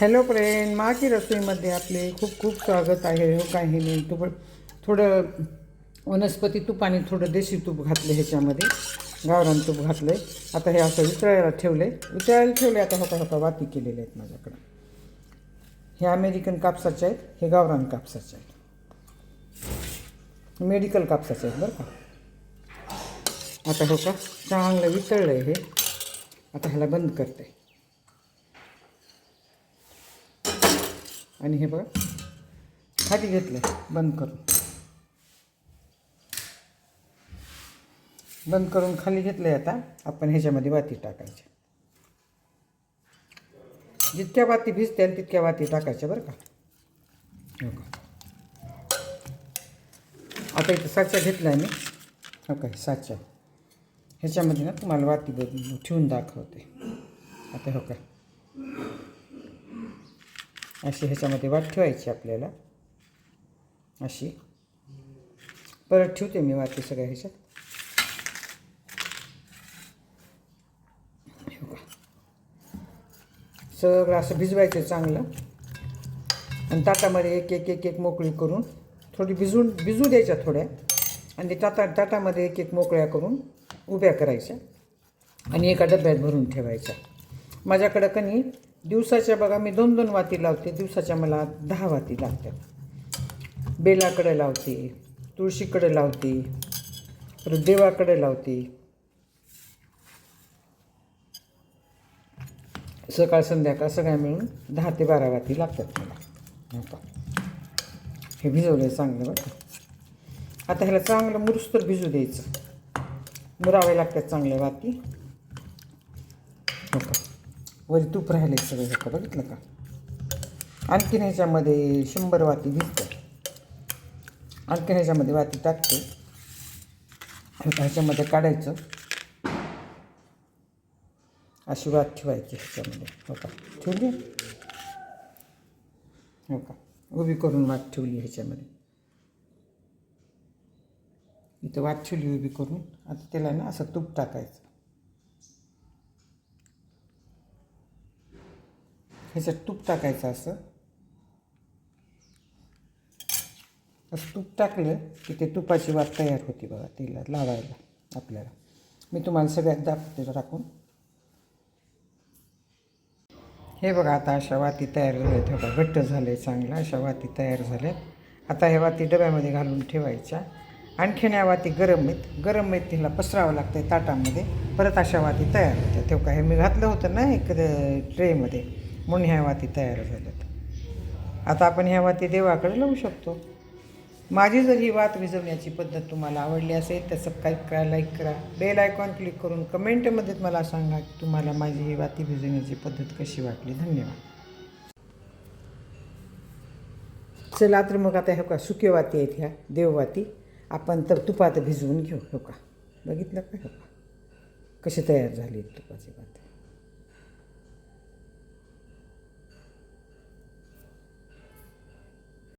Hello friend माकी रसोईमध्ये आपले खूप खूप स्वागत आहे. हो काही नाही. तू थोडं वनस्पती तूप आणि थोडं देशी तूप घातलं ह्याच्यामध्ये. गावरान तूप घातलं आहे आता हे असं वितळायला ठेवलं आहे वितळायला ठेवले आता होता होता वाती केलेले आहेत माझ्याकडं. हे अमेरिकन कापसाचे आहेत. हे गावरान कापसाचे आहेत. मेडिकल कापसाचे आहेत बरं का. आता हो का? चांगलं वितळलं आहे हे. आता ह्याला बंद करते. आणि हे बघा. खाली घेतलं बंद करून. बंद करून खाली घेतलं आहे आता. आपण ह्याच्यामध्ये वाती टाकायच्या. जितक्या वाती भिजतील तितक्या वाती टाकायच्या बरं का. हो का आता इथं साचा घेतला आहे मी. हो का साचा. ह्याच्यामध्ये ना तुम्हाला वाती ठेवून दाखवते. आता हो काय अशी ह्याच्यामध्ये वाट ठेवायची आपल्याला. अशी. परत ठेवते मी वाती सगळ्या ह्याच्यात. सगळं असं भिजवायचं चांगलं. आणि ताटामध्ये एक एक एक एक मोकळी करून थोडी भिजून भिजू द्यायच्या थोड्या. आणि ते ताटा ताटामध्ये एक एक मोकळ्या करून उभ्या करायच्या. आणि एका डब्यात भरून ठेवायच्या. माझ्याकडं कनी दिवसाच्या बघा मी दोन दोन वाती लावते. दिवसाच्या मला दहा वाती लागतात. बेलाकडे लावते तुळशीकडे लावते परत देवाकडे लावते. सकाळ संध्याकाळ सगळ्या मिळून दहा ते बारा वाती लागतात मला. हो का हे भिजवलं आहे चांगलं बरं आता ह्याला चांगलं मुरुस्तर भिजू द्यायचं. मुरावे लागतात चांगल्या वाती. हो का वरी तूप राहिले सगळं हे बघितलं का? आणखीन ह्याच्यामध्ये शंभर वाती भिजतात आणखीन ह्याच्यामध्ये वाती टाकते. आता ह्याच्यामध्ये काढायचं. अशी वात ठेवायची ह्याच्यामध्ये. हो का? ठेवली? हो का? उभी करून वात ठेवली ह्याच्यामध्ये. इथं वात ठेवली उभी करून. आता त्याला ना असं तूप टाकायचं. ह्याच्यात तूप टाकायचं असं. असं तूप टाकलं की ते तुपाची वात तयार होती बघा तिला लावायला आपल्याला. मी तुम्हाला सगळ्यात दाखवते टाकून. हे बघा आता अशा वाती तयार झाल्यात हे बघा घट्ट झालं आहे चांगलं. अशा वाती तयार झाल्यात. आता ह्या वाती डब्यामध्ये घालून ठेवायच्या. आणखीन या वाती गरम आहेत. गरम आहेत तिला पसरावं लागतं आहे ताटामध्ये. परत अशा वाती तयार होत्या तेव्हा काय हे मी घातलं होतं ना एक ट्रेमध्ये. म्हणून ह्या वाती तयार झाल्यात. आता आपण ह्या वाती देवाकडे लावू शकतो. माझी जर ही वात विजवण्याची पद्धत तुम्हाला आवडली असेल तर सबस्क्राईब करा लाईक करा. बेल आयकॉन क्लिक करून कमेंटमध्ये मला सांगा की तुम्हाला माझी ही वाती भिजवण्याची पद्धत कशी वाटली. धन्यवाद. चला तर मग आता हो का सुके वाती आहेत ह्या देववाती आपण तर तुपात भिजवून घेऊ हो का बघितलं का हो का कशी तयार झाली तुपाची वाती.